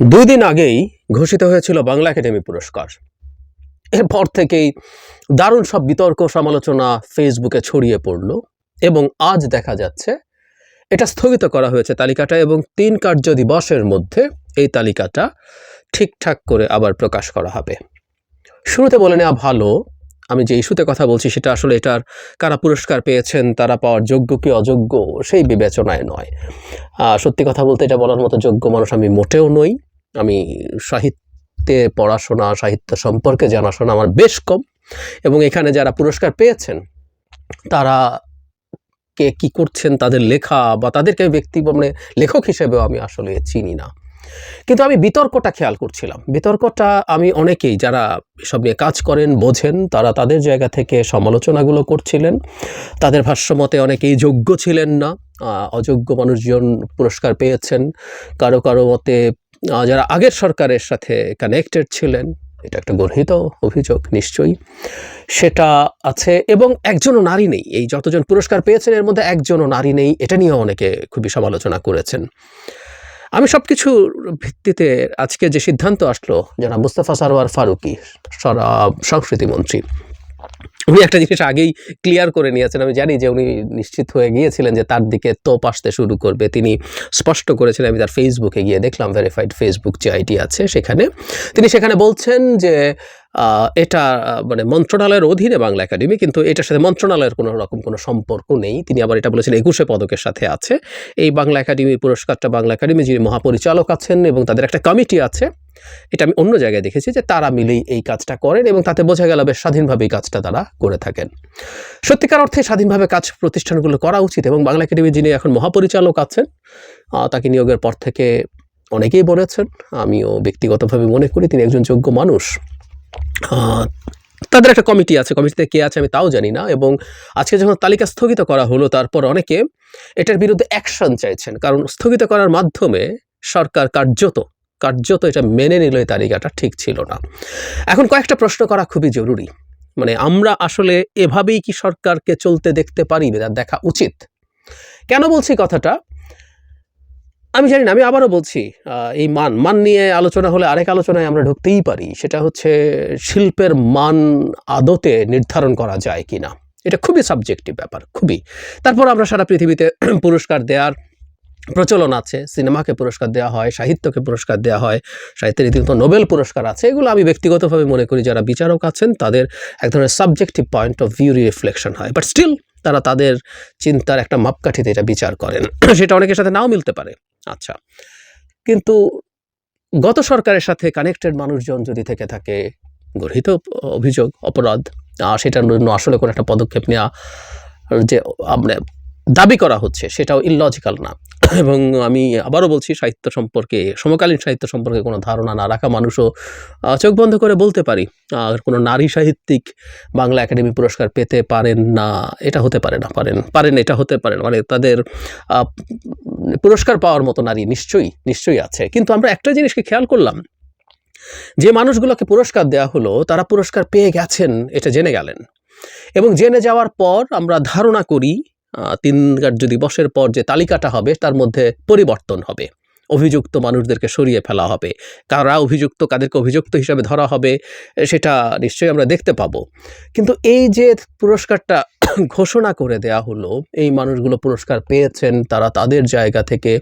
দুই দিন আগেই ঘোষিত হয়েছিল বাংলা একাডেমি পুরস্কার। এরপর থেকেই দারুণ সব বিতর্ক, সমালোচনা ফেসবুকে ছড়িয়ে পড়ল এবং আজ দেখা যাচ্ছে এটা স্থগিত করা হয়েছে তালিকাটা এবং তিন কার্য দিবসের মধ্যে এই তালিকাটা ঠিকঠাক করে আবার প্রকাশ করা হবে। শুরুতে বলে নেওয়া ভালো আমি যে ইস্যুতে কথা বলছি সেটা আসলে এটার কারা পুরস্কার পেয়েছেন, তারা পাওয়ার যোগ্য কি অযোগ্য, সেই বিবেচনায় নয়। সত্যি কথা বলতে এটা বলার মতো যোগ্য মানুষ আমি মোটেও নই। আমি সাহিত্যে পড়াশোনা, সাহিত্য সম্পর্কে জানাশোনা আমার বেশ কম এবং এখানে যারা পুরস্কার পেয়েছেন, তারা কে কি করছেন, তাদের লেখা বা তাদেরকে ব্যক্তি মানে লেখক হিসেবেও আমি আসলে চিনি না। কিন্তু আমি বিতর্কটা খেয়াল করছিলাম। বিতর্কটা আমি অনেকেই যারা এসব নিয়ে কাজ করেন বোঝেন, তারা তাদের জায়গা থেকে সমালোচনাগুলো করছিলেন। তাদের ভাষ্যমতে অনেকেই যোগ্য ছিলেন না অযোগ্য মানুষজন পুরস্কার পেয়েছেন। কারও কারও মতে যারা আগের সরকারের সাথে কানেক্টেড ছিলেন, এটা একটা গর্হিত অভিযোগ নিশ্চয়ই। সেটা আছে এবং একজনও নারী নেই। এই যতজন পুরস্কার পেয়েছেন, এর মধ্যে একজনও নারী নেই, এটা নিয়েও অনেকে খুবই সমালোচনা করেছেন। আমি সব কিছুর ভিত্তিতে আজকে যে সিদ্ধান্ত আসলো যারা মুস্তাফা সারোয়ার ফারুকি, সরা- সংস্কৃতি মন্ত্রী, উনি একটা জিনিস আগেই ক্লিয়ার করে নিয়েছেন। আমি জানি যে উনি নিশ্চিত হয়ে গিয়েছিলেন যে তার দিকে তোপ আসতে শুরু করবে। তিনি স্পষ্ট করেছেন, আমি তার ফেসবুকে গিয়ে দেখলাম ভেরিফাইড ফেসবুক যে আইডি আছে সেখানে। তিনি সেখানে বলছেন যে এটা মানে মন্ত্রণালয়ের অধীনে বাংলা একাডেমি, কিন্তু এটার সাথে মন্ত্রণালয়ের কোনো রকম কোনো সম্পর্ক নেই। তিনি আবার এটা বলেছেন, একুশে পদকের সাথে আছে। এই বাংলা একাডেমি পুরস্কারটা বাংলা একাডেমি যিনি মহাপরিচালক আছেন এবং তাদের একটা কমিটি আছে, এটা আমি অন্য জায়গায় দেখেছি যে তারা মিলেই এই কাজটা করেন এবং তাতে বোঝা গেল বেশ স্বাধীনভাবে এই কাজটা তারা করে থাকেন। সত্যিকার অর্থে স্বাধীনভাবে কাজ প্রতিষ্ঠানগুলো করা উচিত এবং বাংলা একাডেমি যিনি এখন মহাপরিচালক আছেন তাকে নিয়োগের পর থেকে অনেকেই বলেছেন, আমিও ব্যক্তিগতভাবে মনে করি তিনি একজন যোগ্য মানুষ। তাদের একটা কমিটি আছে, কমিটিতে কে আছে আমি তাও জানি না এবং আজকে যখন তালিকা স্থগিত করা হলো, তারপর অনেকে এটার বিরুদ্ধে অ্যাকশন চাইছেন। কারণ স্থগিত করার মাধ্যমে সরকার কার্যত কার্যত এটা মেনে নিল এই তালিকাটা ঠিক ছিল না। এখন কয়েকটা প্রশ্ন করা খুবই জরুরি। মানে আমরা আসলে এভাবেই কি সরকারকে চলতে দেখতে পারি দেখা উচিত। কেন বলছি কথাটা? আমি জানি না, আমি আবারও বলছি এই মান মান নিয়ে আলোচনা হলে আরেক আলোচনায় আমরা ঢুকতেই পারি, সেটা হচ্ছে শিল্পের মান আদতে নির্ধারণ করা যায় কিনা। এটা খুবই সাবজেক্টিভ ব্যাপার, খুবই। তারপর আমরা সারা পৃথিবীতে পুরস্কার দেওয়ার প্রচলন আছে, সিনেমাকে পুরস্কার দেওয়া হয়, সাহিত্যকে পুরস্কার দেওয়া হয়, সাহিত্যের রীতিমতো নোবেল পুরস্কার আছে, এগুলো আমি ব্যক্তিগতভাবে মনে করি যারা বিচারক আছেন, তাদের এক ধরনের subjective point of view reflection হয়। বাট স্টিল তারা তাদের চিন্তার একটা মাপকাঠিতে এটা বিচার করেন। সেটা অনেকের সাথে নাও মিলতে পারে। আচ্ছা। কিন্তু গত সরকারের সাথে কানেক্টেড মানুষজন যদি থেকে থাকে, গর্হিত অভিযোগ, অপরাধ সেটার জন্য আসলে কোনো একটা পদক্ষেপ নেওয়া যে মানে দাবি করা হচ্ছে, সেটাও ইললজিক্যাল না। এবং আমি আবারও বলছি, সাহিত্য সম্পর্কে, সমকালীন সাহিত্য সম্পর্কে কোনো ধারণা না রাখা মানুষও চোখ বন্ধ করে বলতে পারি, আর কোনো নারী সাহিত্যিক বাংলা একাডেমি পুরস্কার পেতে পারেন না, এটা হতে পারে না, পারেন পারেন, এটা হতে পারেন মানে তাদের পুরস্কার পাওয়ার মতো নারী নিশ্চয়ই নিশ্চয়ই আছে। কিন্তু আমরা একটা জিনিসকে খেয়াল করলাম, যে মানুষগুলোকে পুরস্কার দেওয়া হলো, তারা পুরস্কার পেয়ে গেছেন, এটা জেনে গেলেন। এবং জেনে যাওয়ার পর আমরা ধারণা করি তিন কার্য দিবসের পর যে তালিকাটা হবে, তার মধ্যে পরিবর্তন হবে। অভিযুক্ত মানুষদেরকে সরিয়ে ফেলা হবে। কারা অভিযুক্ত, কাদেরকে অভিযুক্ত হিসাবে ধরা হবে, সেটা নিশ্চয়ই আমরা দেখতে পাবো। কিন্তু এই যে পুরস্কারটা ঘোষণা করে দেয়া হলো, এই মানুষগুলো পুরস্কার পেয়েছেন, তারা তাদের জায়গা থেকে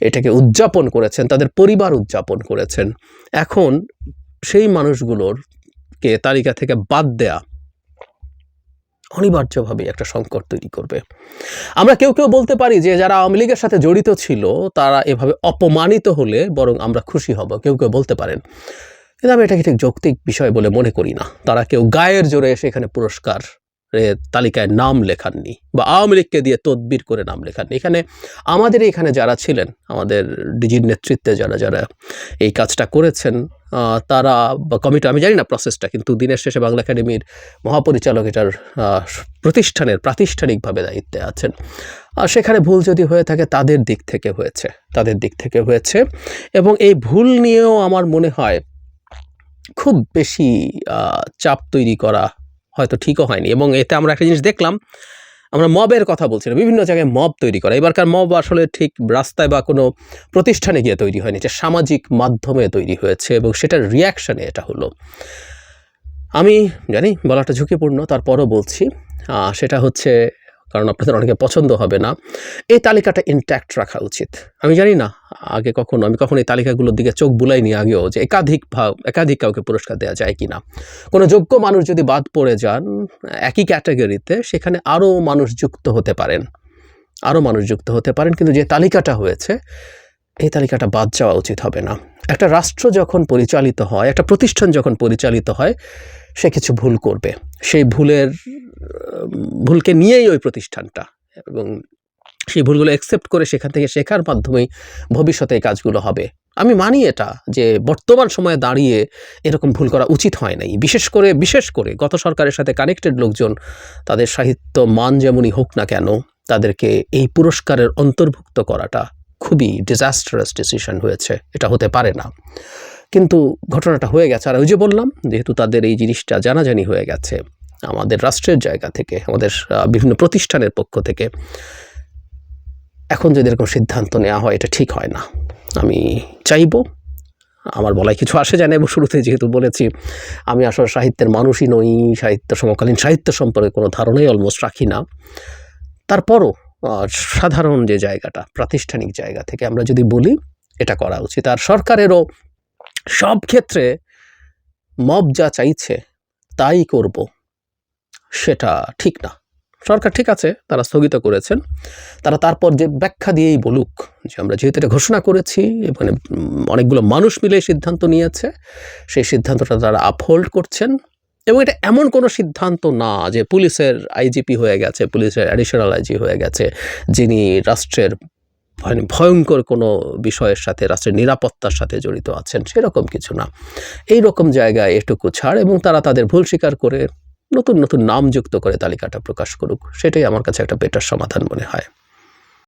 এটাকে উদযাপন করেছেন, তাদের পরিবার উদযাপন করেছেন। এখন সেই মানুষগুলোর কে তালিকা থেকে বাদ দেয়া অনিবার্যভাবে একটা সংকট তৈরি করবে। আমরা কেউ কেউ বলতে পারি যে, যারা আওয়ামী লীগের সাথে জড়িত ছিল, তারা এভাবে অপমানিত হলে বরং আমরা খুশি হব। কেউ কেউ বলতে পারেন, কিন্তু আমি এটাকে ঠিক যৌক্তিক বিষয় বলে মনে করি না। তারা কেউ গায়ের জোরে এসে এখানে পুরস্কার তালিকায় নাম লেখাননি বা আওয়ামী লীগকে দিয়ে তদবির করে নাম লেখাননি। এখানে আমাদের এখানে যারা ছিলেন, আমাদের ডিজির নেতৃত্বে যারা যারা এই কাজটা করেছেন তারা বা কমিটি, আমি জানি না প্রসেসটা কিন্তু দিনের শেষে বাংলা একাডেমির মহাপরিচালক এটার প্রতিষ্ঠানের প্রাতিষ্ঠানিকভাবে দায়িত্বে আছেন। আর সেখানে ভুল যদি হয়ে থাকে, তাদের দিক থেকে হয়েছে, তাদের দিক থেকে হয়েছে। এবং এই ভুল নিয়েও আমার মনে হয় খুব বেশি চাপ তৈরি করা হয়তো ঠিকও হয়নি। এবং এতে আমরা একটা জিনিস দেখলাম, আমরা মবের কথা বলছি বিভিন্ন জায়গায় মব তৈরি করা। এবারকার মব আসলে ঠিক রাস্তায় বা কোনো প্রতিষ্ঠানে গিয়ে তৈরি হয়নি যে সামাজিক মাধ্যমে তৈরি হয়েছে এবং সেটার রিয়াকশানে এটা হলো। আমি জানি, বলাটা ঝুঁকিপূর্ণ, তারপরও বলছি সেটা হচ্ছে কারণ আপনাদের অনেকে পছন্দ হবে না। এই তালিকাটা ইনট্যাক্ট রাখা উচিত। আমি জানি না, আগে কখনো, আমি কখনো এই তালিকাগুলোর দিকে চোখ বুলাইনি আগেও যে একাধিক ভাব, একাধিক কাউকে পুরস্কার দেওয়া যায় কিনা। কোনো যোগ্য মানুষ যদি বাদ পড়ে যান, একই ক্যাটাগরিতে সেখানে আরও মানুষ যুক্ত হতে পারেন। আরও মানুষ যুক্ত হতে পারেন, কিন্তু যে তালিকাটা হয়েছে, এই তালিকাটা বাদ যাওয়া উচিত হবে না। একটা রাষ্ট্র যখন পরিচালিত হয়, একটা প্রতিষ্ঠান যখন পরিচালিত হয়, সে কিছু ভুল করবে। সেই ভুলের ভুলকে নিয়েই ওই প্রতিষ্ঠানটা এবং সেই ভুলগুলো অ্যাকসেপ্ট করে সেখান থেকে শেখার মাধ্যমেই ভবিষ্যতে এই কাজগুলো হবে। আমি মানি এটা যে বর্তমান সময়ে দাঁড়িয়ে এরকম ভুল করা উচিত হয় নাই। বিশেষ করে বিশেষ করে গত সরকারের সাথে কানেক্টেড লোকজন, তাদের সাহিত্য মান যেমনই হোক না কেন, তাদেরকে এই পুরস্কারের অন্তর্ভুক্ত করাটা খুবই ডিজাস্টারাস ডিসিশন হয়েছে। এটা হতে পারে না। কিন্তু ঘটনাটা হয়ে গেছে। আর ওই যে বললাম, যেহেতু তাদের এই জিনিসটা জানাজানি হয়ে গেছে আমাদের রাষ্ট্রের জায়গা থেকে, আমাদের বিভিন্ন প্রতিষ্ঠানের পক্ষ থেকে। এখন যদি এরকম সিদ্ধান্ত নেওয়া হয়, এটা ঠিক হয় না। আমি চাইব, আমার বলায় কিছু আসে যায় না, এবং শুরুতে যেহেতু বলেছি, আমি আসলে সাহিত্যের মানুষই নই, সাহিত্য সমকালীন সাহিত্য সম্পর্কে কোনো ধারণাই অলমোস্ট রাখি না। তারপরও সাধারণ যে জায়গাটা, প্রাতিষ্ঠানিক জায়গা থেকে আমরা যদি বলি, এটা করা উচিত। আর সরকারেরও সব ক্ষেত্রে মব যা চাইছে, তাই করব। সেটা ঠিক না। সরকার ঠিক আছে, তারা স্থগিত করেছেন। তারা তারপর যে ব্যাখ্যা দিয়েই বলুক যে আমরা যেহেতু এটা ঘোষণা করেছি মানে অনেকগুলো মানুষ মিলে সিদ্ধান্ত নিয়েছে, সেই সিদ্ধান্তটা তারা আপহোল্ড করছেন। এবং এটা এমন কোনো সিদ্ধান্ত না যে পুলিশের আইজিপি হয়ে গেছে, পুলিশের অ্যাডিশনাল আইজি হয়ে গেছে, যিনি রাষ্ট্রের ভয়ঙ্কর কোনো বিষয়ের সাথে, রাষ্ট্রের নিরাপত্তার সাথে জড়িত আছেন, সেরকম কিছু না। এই রকম জায়গায় এটুকু ছাড় এবং তারা তাদের ভুল স্বীকার করে নতুন নতুন নাম যুক্ত করে তালিকাটা প্রকাশ করুক, সেটাই আমার কাছে একটা বেটার সমাধান মনে হয়।